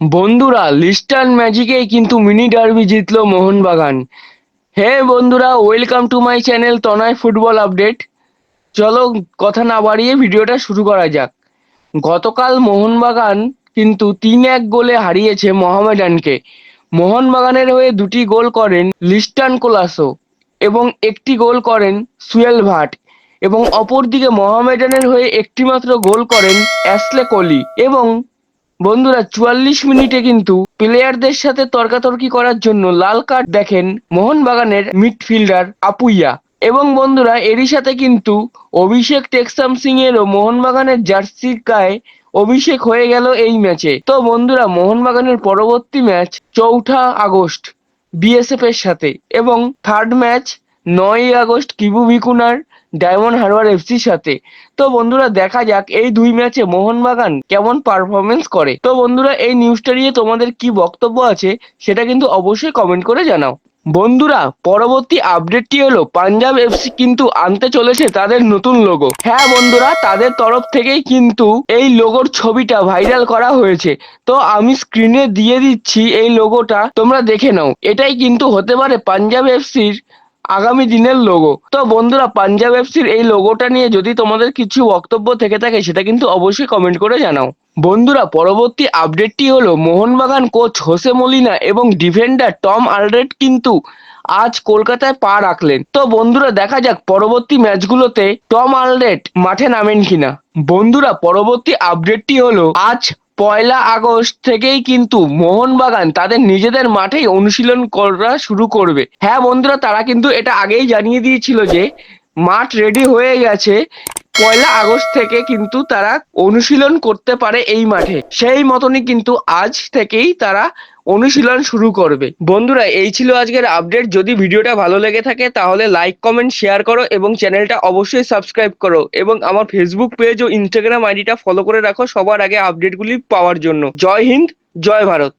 বন্ধুরা লিস্টার্ন ম্যাজিকেই কিন্তু mini derby জিতলো মোহনবাগান। হে বন্ধুরা welcome to my channel Tanoy football update চলো কথা না বাড়িয়ে ভিডিওটা শুরু করা যাক। গতকাল মোহনবাগান কিন্তু তিন এক গোলে হারিয়েছে মোহামেডানকে। মোহনবাগানের হয়ে দুটি গোল করেন লিস্টান কোলাসো এবং একটি গোল করেন সুয়েল ভাট এবং অপরদিকে মোহামেডানের হয়ে একটিমাত্র গোল করেন অ্যাসলে কলি এবং বন্ধুরা, চুয়াল্লিশ মিনিটে কিন্তু প্লেয়ারদের সাথে তর্কাতর্কি করার জন্য লাল কার্ড দেখেন মোহনবাগানের মিডফিল্ডার আপুইয়া। এবং বন্ধুরা, এরই সাথে কিন্তু অভিষেক টেক্সাম সিং এরও মোহনবাগানের জার্সির গায়ে অভিষেক হয়ে গেল এই ম্যাচে তো বন্ধুরা, মোহনবাগানের পরবর্তী ম্যাচ চৌঠা আগস্ট বিএসএফ এর সাথে। এবং থার্ড ম্যাচ নয়ই আগস্ট কিবু ভিকুনার ডায়মন্ড হারবার এফসির সাথে। তো বন্ধুরা, দেখা যাক এই দুই ম্যাচে মোহনবাগান কেমন পারফরমেন্স করে। তো বন্ধুরা, এই নিউজটা নিয়ে তোমাদের কি বক্তব্য আছে সেটা কিন্তু অবশ্যই কমেন্ট করে জানাও। বন্ধুরা, পরবর্তী আপডেটটি হলো, পাঞ্জাব এফসি কিন্তু আনতে চলেছে তাদের নতুন লোগো হ্যাঁ বন্ধুরা, তাদের তরফ থেকেই কিন্তু এই লোগোর ছবিটা ভাইরাল করা হয়েছে। তো আমি স্ক্রিনে দিয়ে দিচ্ছি এই লোগোটা তোমরা দেখে নাও। এটাই কিন্তু হতে পারে পাঞ্জাব এফসির আগামী দিনের লোগো তো বন্ধুরা পাঞ্জাব এফসির এই লোগোটা নিয়ে যদি তোমাদের কিছু বক্তব্য থেকে থাকে, সেটা কিন্তু অবশ্যই কমেন্ট করে জানাও। বন্ধুরা, পরবর্তী আপডেটটি হলো, মোহনবাগান কোচ হোসে মলিনা এবং ডিফেন্ডার টম আলরেড কিন্তু আজ কলকাতায় পা রাখলেন। তো বন্ধুরা, দেখা যাক পরবর্তী ম্যাচগুলোতে টম আলরেড মাঠে নামেন কিনা। বন্ধুরা, পরবর্তী আপডেটটি হলো, আজ পয়লা আগস্ট থেকেই কিন্তু মোহনবাগান তাদের নিজেদের মাঠেই অনুশীলন করা শুরু করবে। হ্যাঁ বন্ধুরা, তারা কিন্তু এটা আগেই জানিয়ে দিয়েছিল যে মাঠ রেডি হয়ে গেছে। পয়লা আগস্ট থেকে কিন্তু তারা অনুশীলন করতে পারে এই মাঠে। সেই মতনই কিন্তু আজ থেকেই তারা অনুশীলন শুরু করবে। বন্ধুরা, এই ছিল আজকের আপডেট যদি ভিডিওটা ভালো লেগে থাকে, তাহলে লাইক কমেন্ট শেয়ার করো এবং চ্যানেলটা অবশ্যই সাবস্ক্রাইব করো এবং আমার ফেসবুক পেজ ও ইনস্টাগ্রাম আইডিটা ফলো করে রাখো সবার আগে আপডেটগুলি পাওয়ার জন্য। জয় হিন্দ, জয় ভারত।